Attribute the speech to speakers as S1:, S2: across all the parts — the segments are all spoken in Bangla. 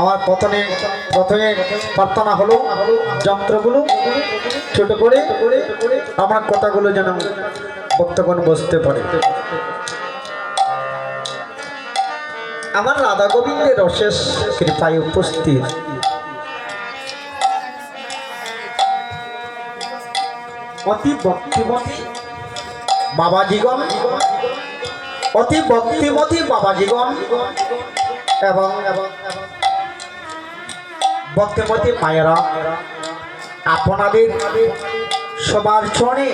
S1: আমার প্রথমে প্রথমে প্রার্থনা হলো, যন্ত্রগুলো ছোট করে আমার কথাগুলো যেন ভক্তগণ বসতে পারে। আমার রাধা গোবিন্দের অশেষ কৃপায় উপস্থিত। অতি ভক্তিমতী বাবাজীগণ, অতি ভক্তিমতী বাবাজীগণ এবং ভক্তিমতী মায়েরা আপনাদের সবার চরণে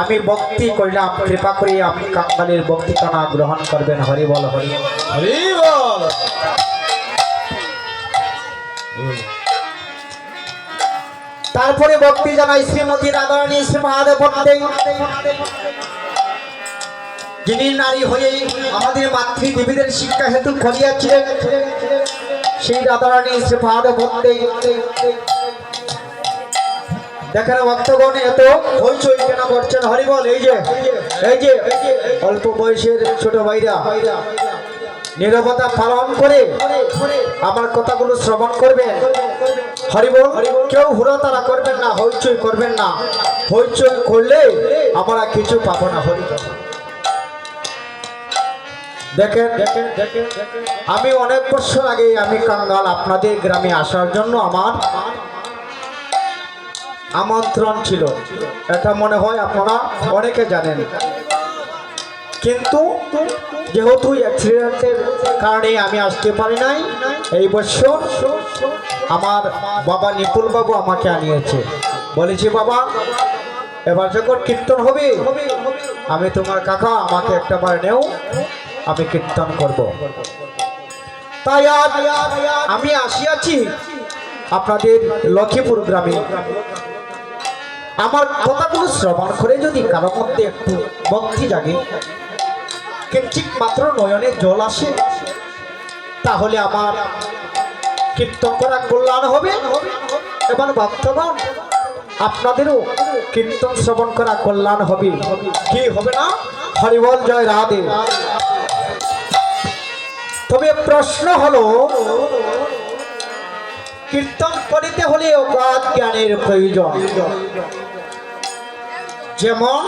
S1: আমি ভক্তি করিলাম কৃপা করে আপনি কাঙ্গালের ভক্তি কানা গ্রহণ করবেন। হরি বল হরি
S2: হরি বল।
S1: তারপরে ভক্তি জানাই শ্রীমতী রাধারানী শ্রী মহাদেব। যিনি নারী হয়ে আমাদের মাতৃদেবীদের শিক্ষা হেতু করিয়াছিলেন, সেই রাধারানী শ্রী মহাদেব বন্দে। দেখেন ভক্তগণ, এত হইচই কেন করছেন? হরিবল এই যে এই যে, অল্প বয়সের ছোট ভাইরা, নিরবতা পালন করে আমার কথাগুলো শ্রবণ করবেন। হরিবল কেউ হুড়াতারা করবেন না, হইচই করবেন না। হইচই করলে আমরা কিছু পাবো না, হরি দেখেন, আমি অনেক বছর আগে আমি কাঙ্গাল আপনাদের গ্রামে আসার জন্য আমার আমন্ত্রণ ছিল। এটা মনে হয় আপনারা অনেকে জানেন। কিন্তু যেহেতু অ্যাক্সিডেন্টের কারণে আমি আসতে পারি নাই, এই বছর আমার বাবা নিপুল বাবু আমাকে আনিয়েছে। বলেছি, বাবা, এবার যখন কীর্তন হবে, আমি তোমার কাকা, আমাকে একটা বার নেও। আমি কীর্তন করব। তাই আজ আমি আসিয়াছি আপনাদের লক্ষ্মীপুর গ্রামে। আমার কথাগুলো শ্রবণ করে যদি কারও মধ্যে একটু ভক্তি জাগে ঠিক মাত্র নয়নে জল আসে, তাহলে আমার কীর্তন করা কল্যাণ হবে। এবার ভক্তগণ আপনাদেরও কীর্তন শ্রবণ করা কল্যাণ হবে। কি হবে না? হরিবল জয় রাধে। তবে প্রশ্ন হলো, কীর্তন করিতে হলে অগাধ জ্ঞানের প্রয়োজন। যেমন,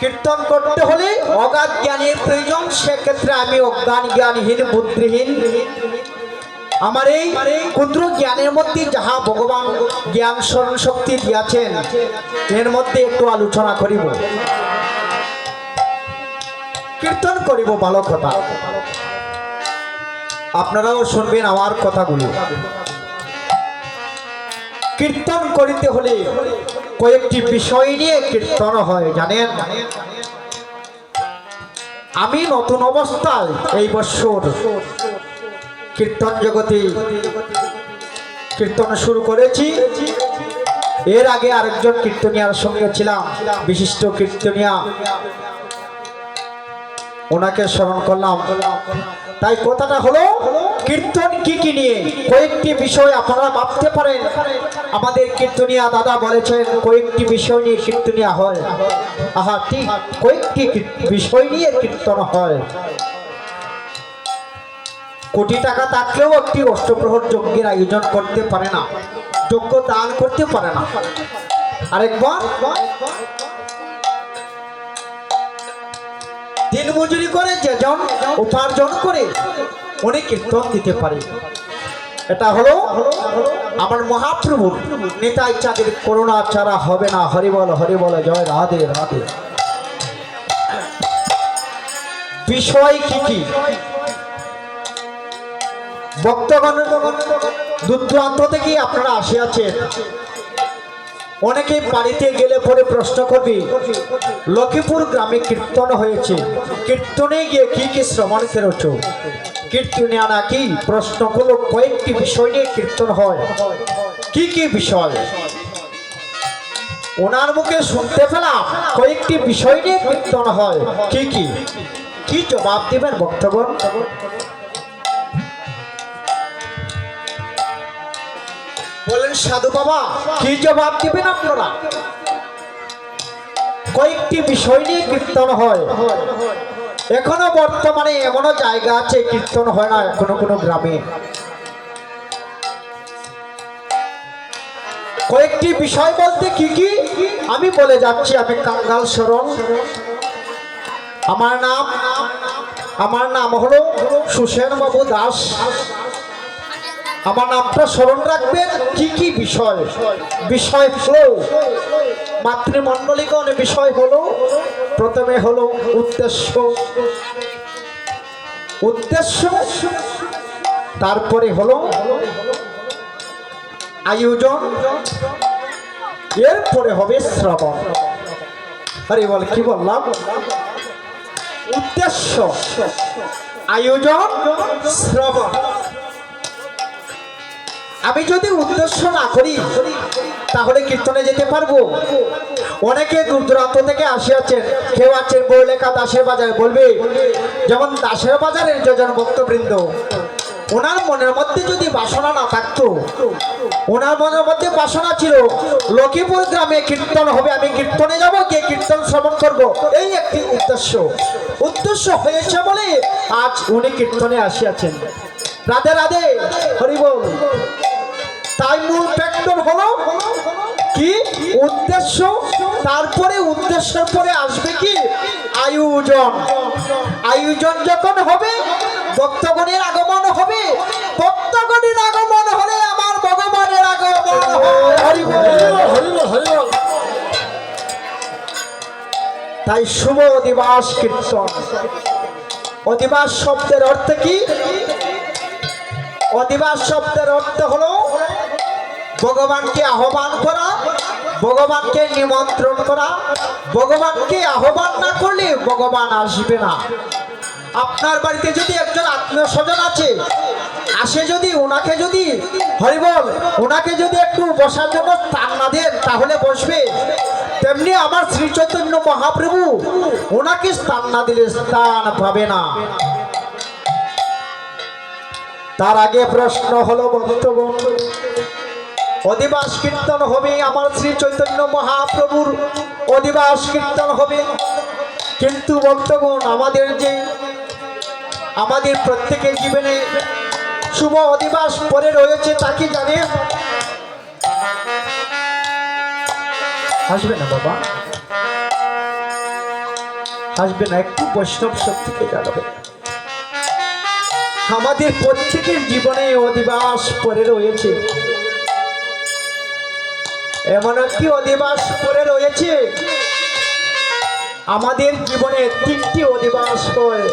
S1: কীর্তন করতে হলে অগাধ জ্ঞানের প্রয়োজন, সেক্ষেত্রে আমি অজ্ঞান জ্ঞানহীন, বুদ্ধিহীন। আমার এই ক্ষুদ্র জ্ঞানের মধ্যে যাহা ভগবান জ্ঞান স্মরণ শক্তি দিয়াছেন, এর মধ্যে একটু আলোচনা করিব। কীর্তন করিব ভালো কথা আপনারাও শুনবেন আমার কথাগুলো। কীর্তন করিতে হলে কয়েকটি বিষয় নিয়ে কীর্তন হয়, জানেন? আমি নতুন অবস্থায় এই বছর কীর্তন জগতে কীর্তন শুরু করেছি। এর আগে আরেকজন কীর্তনিয়ার সঙ্গে ছিলাম, বিশিষ্ট কীর্তনিয়া। ওনাকে স্মরণ করলাম। তাই কথাটা হলো, কীর্তন কি কি নিয়ে? কয়েকটি বিষয় আপনারা ভাবতে পারেন। আমাদের কীর্তনিয়া দাদা বলেছেন, কয়েকটি বিষয় নিয়ে কীর্তনিয়া হয়। আহা, ঠিক কয়েকটি বিষয় নিয়ে কীর্তন হয়। কোটি টাকা থাকলেও একটি অষ্টপ্রহর যজ্ঞের আয়োজন করতে পারে না, যজ্ঞ দান করতে পারে না। আরেকবার দিন মজুরি করে যেজন উপার্জন করে উনি কীর্তন দিতে পারে। এটা হলো আমার মহাপ্রভু নেতা চাঁদের করোনা ছাড়া হবে না। হরি বল হরি বল, জয় রাধে রাধে। বিষয় কি কি? ভক্তগণ দূর দূরান্ত থেকে আপনারা আসিয়াছেন। অনেকে বাড়িতে গেলে পরে প্রশ্ন করবি, লক্ষ্মীপুর গ্রামে কীর্তন হয়েছে, কীর্তনে গিয়ে কি কি শ্রবণ করেছ? কীর্তনে নাকি প্রশ্নগুলো কয়েকটি বিষয় নিয়ে কীর্তন হয়। কি কি বিষয়? ওনার মুখে শুনতে পেলাম, কয়েকটি বিষয় নিয়ে কীর্তন হয়। কি কি? কি জবাব দিবেন ভক্তগণ বলেন সাধু বাবা, কি জবাব দিবেন আপনারা? কয়েকটি বিষয় নিয়ে কীর্তন হয়। এখনও বর্তমানে এমনও জায়গা আছে, কীর্তন হয় না কোনো কোনো গ্রামে। কয়েকটি বিষয় বলতে কি কি? আমি বলে যাচ্ছি, আমি কাঙ্গাল শরণ। আমার নাম আমার নাম হলো সুসেন বাবু দাস। আমার নামটা স্মরণ রাখবেন, কি কি বিষয়? বিষয় হলো মাতৃমণ্ডলীগণ বিষয় হলো, প্রথমে হলো উদ্দেশ্য। উদ্দেশ্য, তারপরে হলো আয়োজন। এরপরে হবে শ্রবণ। আরে বল, কি বললাম? উদ্দেশ্য, আয়োজন, শ্রবণ। আমি যদি উদ্দেশ্য না করি, তাহলে কীর্তনে যেতে পারব? অনেকে দূর দূরান্ত থেকে আসিয়াছেন, কেউ আছেন বইলেখা দাসের বাজারে, বলবে, যেমন দাসের বাজারের যোজন ভক্তবৃন্দ, ওনার মনের মধ্যে যদি বাসনা না থাকতো, ওনার মনের মধ্যে বাসনা ছিল, লক্ষ্মীপুর গ্রামে কীর্তন হবে, আমি কীর্তনে যাব, কে কীর্তন শ্রবণ করব? এই একটি উদ্দেশ্য। উদ্দেশ্য হয়েছে বলে আজ উনি কীর্তনে আসিয়াছেন। রাধে রাধে হরিবল তাই মূল ফ্যাক্টর হলো কি? উদ্দেশ্য। তারপরে উদ্দেশ্যের পরে আসবে কি? আয়োজন। আয়োজন যখন হবে ভক্তগণের আগমন হবে। ভক্তগণের আগমন হলে আমার ভগবানের আগমন তাই শুভ অধিবাস কীর্তন। অধিবাস শব্দের অর্থ কি? অধিবাস শব্দের অর্থ হলো ভগবানকে আহ্বান করা, ভগবানকে নিমন্ত্রণ করা, ভগবানকে আহ্বান না করলে ভগবান আসবে না। আপনার বাড়িতে যদি একজন আত্মীয় স্বজন আছে, আসে যদি, ওনাকে যদি হরিবল ওনাকে যদি একটু বসার জন্য স্থান না দেন, তাহলে বসবে। তেমনি আমার শ্রী চৈতন্য মহাপ্রভু, ওনাকে স্থান না দিলে স্থান পাবে না। তার আগে প্রশ্ন হলো বক্তব্য অধিবাস কীর্তন হবে আমার শ্রী চৈতন্য মহাপ্রভুর। অধিবাস কীর্তন হবে। কিন্তু বক্তগণ আমাদের যে, আমাদের প্রত্যেকের জীবনে শুভ অধিবাস পরে রয়েছে তা কি জানে আসবে না বাবা। আসবে না, একটু বৈষ্ণব শক্তিকে জানাবে আমাদের প্রত্যেকের জীবনে অধিবাস পরে রয়েছে। এমন একটি অধিবাস করে রয়েছে। আমাদের জীবনে তিনটি অধিবাস হয়।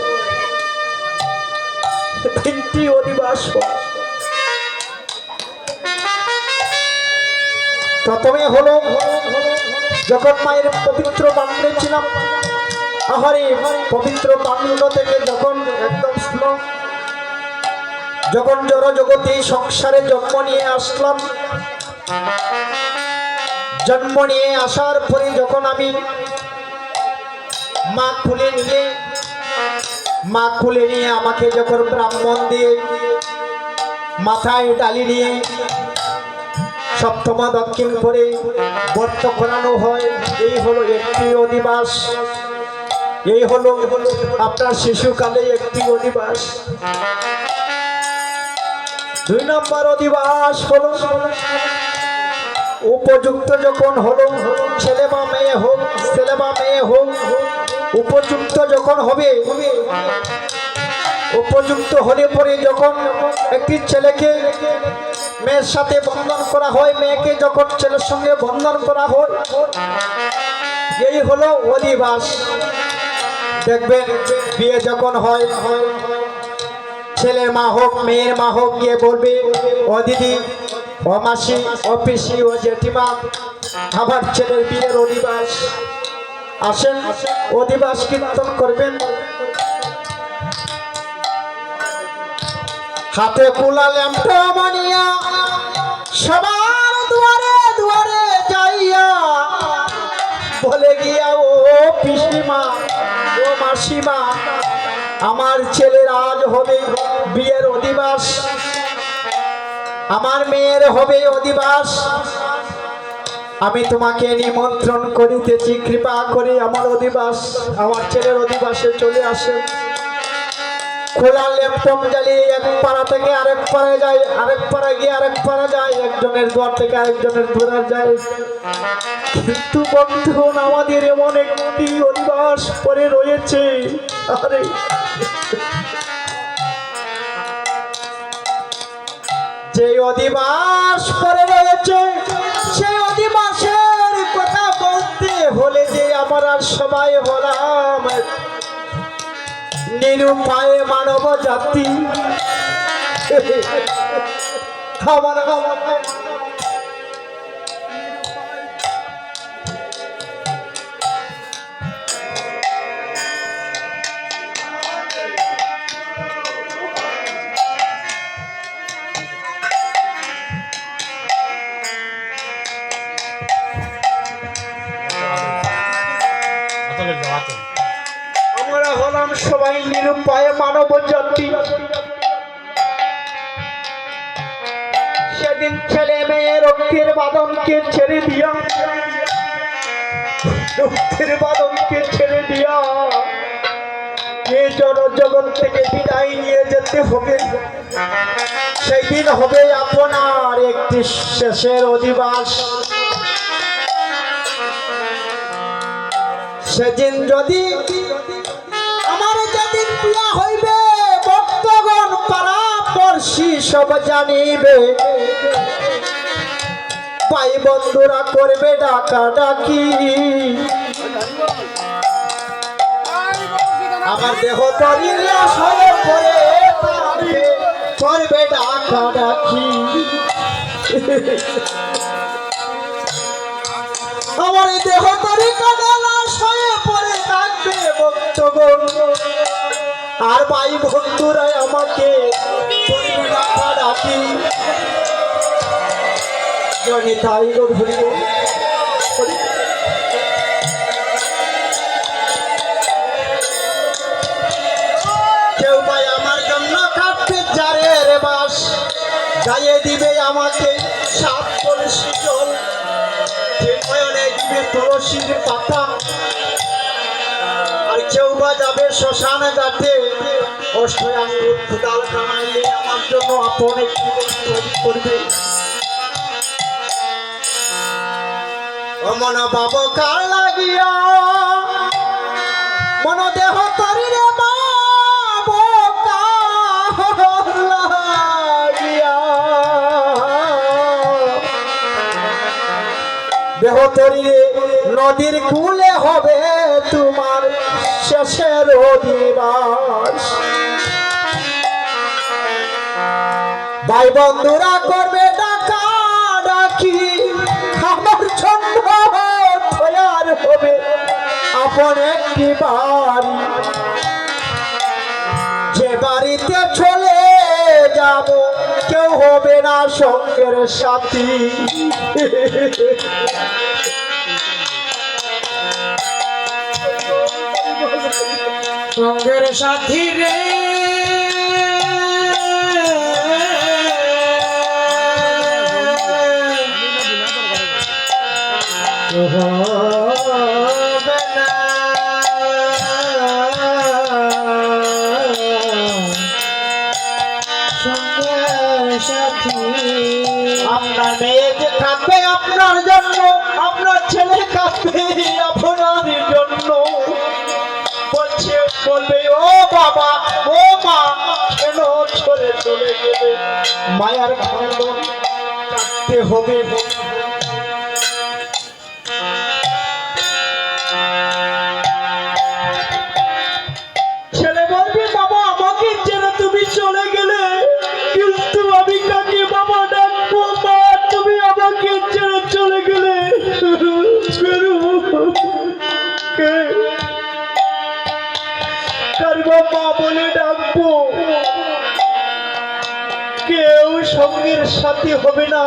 S1: তিনটি অধিবাস প্রথমে হলো, যখন মায়ের পবিত্র বান্ডে ছিলাম, আহারে পবিত্র বান্ড থেকে যখন একদম স্লো যখন জড় জগতে সংসারে জন্ম নিয়ে আসলাম জন্ম নিয়ে আসার পরে যখন আমি মা খুলে নিয়ে, মা খুলে নিয়ে আমাকে যখন ব্রাহ্মণ দিয়ে মাথায় ডালি নিয়ে সপ্তমা দক্ষিণ করে বর্ত করানো হয়, এই হলো একটি অধিবাস। এই হলো আপনার শিশুকালে একটি অধিবাস। দুই নম্বর অধিবাস হলো উপযুক্ত যখন হলো ছেলে বা মেয়ে হোক ছেলে বা মেয়ে হোক, উপযুক্ত যখন হবে, উপযুক্ত হলে পরে যখন একটি ছেলেকে মেয়ের সাথে বন্ধন করা হয়, মেয়েকে যখন ছেলের সঙ্গে বন্ধন করা হয়, এই হলো অধিবাস। দেখবেন, বিয়ে যখন হয়, ছেলের মা হোক, মেয়ের মা হোক, গিয়ে বলবে, ও দিদি ও মাসি ও পিসি ও জেঠিমা, আমার ছেলের বিয়ের অধিবাস। আসেন, অধিবাস কীর্তন করবেন। হাতে কুলা ল্যাম্পটা সবার দুয়ারে দুয়ারে যাইয়া বলে গিয়া, ও পিসিমা, ও মাসিমা, আমার ছেলের আজ হবে বিয়ের অধিবাস। আমার মেয়ের হবে অধিবাস। আমি তোমাকে নিমন্ত্রণ করিতেছি, কৃপা করে আমার অধিবাস, আমার ছেলের অধিবাসে চলে আসে। খোলা জ্বালিয়ে এক পাড়া থেকে যায়, আরেক পাড়া গিয়ে পাড়া যায়, একজনের দুয়ার থেকে আরেকজনের যায়। আমাদের এমন একটি অধিবাস পরে রয়েছে। আরে যে অধিবাস পরে রয়েছে, সেই অধিবাসের কথা বলতে হলে যে আমার আর সবাই হলাম। নিরুপায় মানব জাতি আমরা সবাই নিরুপায় মানব জাতি সেদিন ছেলে মেয়ে রক্তের বাদনকে ছেড়ে দিয়া, রক্তের বাদনকে ছেড়ে দিয়া এই জগৎ থেকে বিদায় নিয়ে যেতে হবে। সেই দিন হবে আপনার একটি শেষের অধিবাস। সেদিন যদি বিয়া হইবে, ভক্তগণ পড়শি সব জানিবে। ভাই বন্ধুরা করবে ডাকা ডাকি। আমার দেহ তরি লাশ হয়ে পড়ে করবে ডাকা ডাকি। আমার দেহ তরি লাশ হয়ে পড়ে থাকবে ভক্তগণ আর ভাই বন্ধুরা আমাকে কেউ ভাই আমার জন্য কাটবে যারে রে বাস গাইয়ে দিবে আমাকে সাত কলসি দিবে তুলসীর পাতা আর যাবে শ্মশানে কামাইলে আমার জন্য আপন করবে। অমন বাব কার লাগিয়া, মন দেহ তরিরে বাব কার লাগিয়া। দেহ তরিরে নদীর কূলে হবে তোমার শেষের অধিবাস। ভাই বন্ধুরা করবে হবে একটি বাড়ি। যে বাড়িতে চলে যাব, কেউ হবে না সঙ্গের সাথী।
S2: সঙ্গের সাথী রে।
S1: মায়ার খান্দন কাঁদতে হবে। সঙ্গীর সাথী হবে না।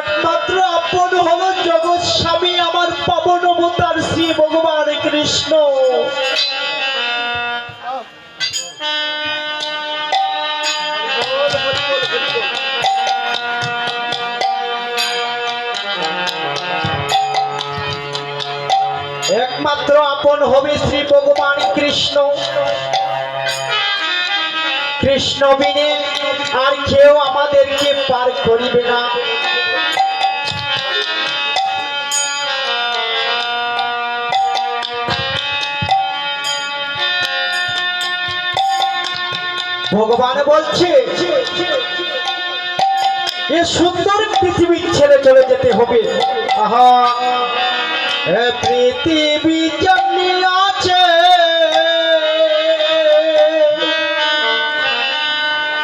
S1: একমাত্র আপন হল জগৎ স্বামী, আমার পাবন অবতার শ্রী ভগবান কৃষ্ণ। একমাত্র আপন হবে শ্রী ভগবান কৃষ্ণ। কৃষ্ণ বিনে আর কেউ আমাদেরকে পার করিবে না। ভগবান বলছে, এ সুন্দর পৃথিবীর ছেড়ে চলে যেতে হবে। আহা পৃথিবী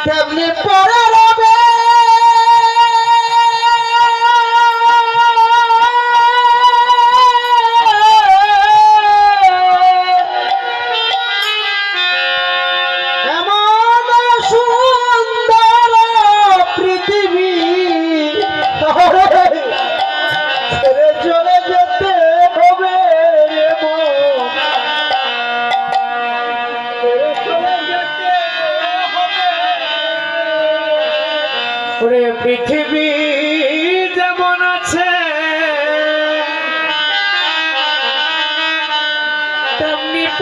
S1: কেমনে পড়ে রবে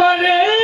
S2: Kareem!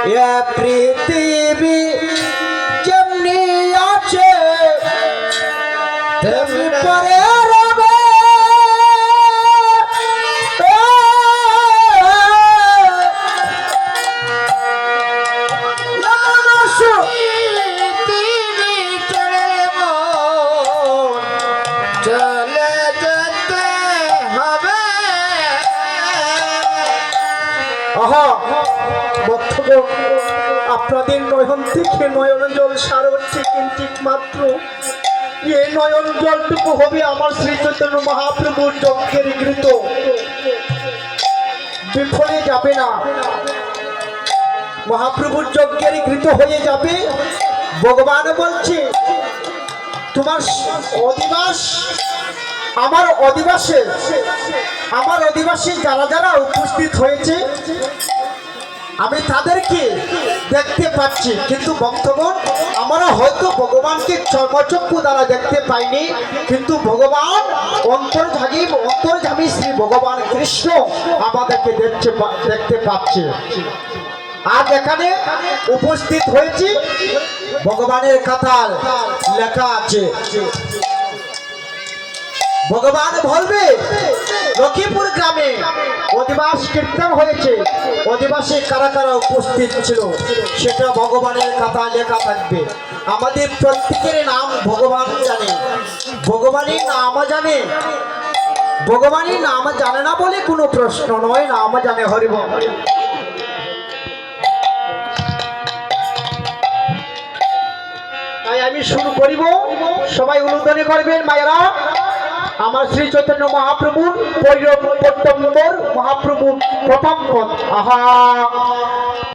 S1: এ পৃথিবী যেমনি আছে তেমনি পরে থেকে নয়ন জল সার হচ্ছে কিন্তু মাত্র। নয়ন জলটুকু হবে আমার শ্রী চৈতন্য মহাপ্রভুর যজ্ঞের গৃত বিফলে যাবে না। মহাপ্রভুর যজ্ঞের গৃত হয়ে যাবে। ভগবান বলছে, তোমার অধিবাস আমার অধিবাসে, আমার অধিবাসী যারা যারা উপস্থিত হয়েছে আমি তাদেরকে দেখতে পাচ্ছি, কিন্তু বক্তগণ আমরা হয়তো ভগবানকে চর্মচক্ষু দ্বারা দেখতে পাইনি, কিন্তু ভগবান অন্তর্জাগী অন্তর্জামী শ্রী ভগবান কৃষ্ণ আমাদেরকে দেখতে দেখতে পাচ্ছে। আজ এখানে উপস্থিত হয়েছি, ভগবানের কথার লেখা আছে। ভগবান বলবে, লক্ষ্মীপুর গ্রামে অধিবাস কীর্তন হয়েছে। অধিবাসী কারা কারা উপস্থিত ছিল, সেটা ভগবানের কথা লেখা থাকবে। আমাদের প্রত্যেকের নাম ভগবান জানে। ভগবানের নাম জানে। ভগবানের নাম জানে না বলে কোনো প্রশ্ন নয়, নাম জানে হরিব তাই আমি শুরু করিব। সবাই অনুদানে করবেন মায়েরা। আমার শ্রী চৈতন্য মহাপ্রভু পৈরব মহাপ্রভু প্রথম আহা!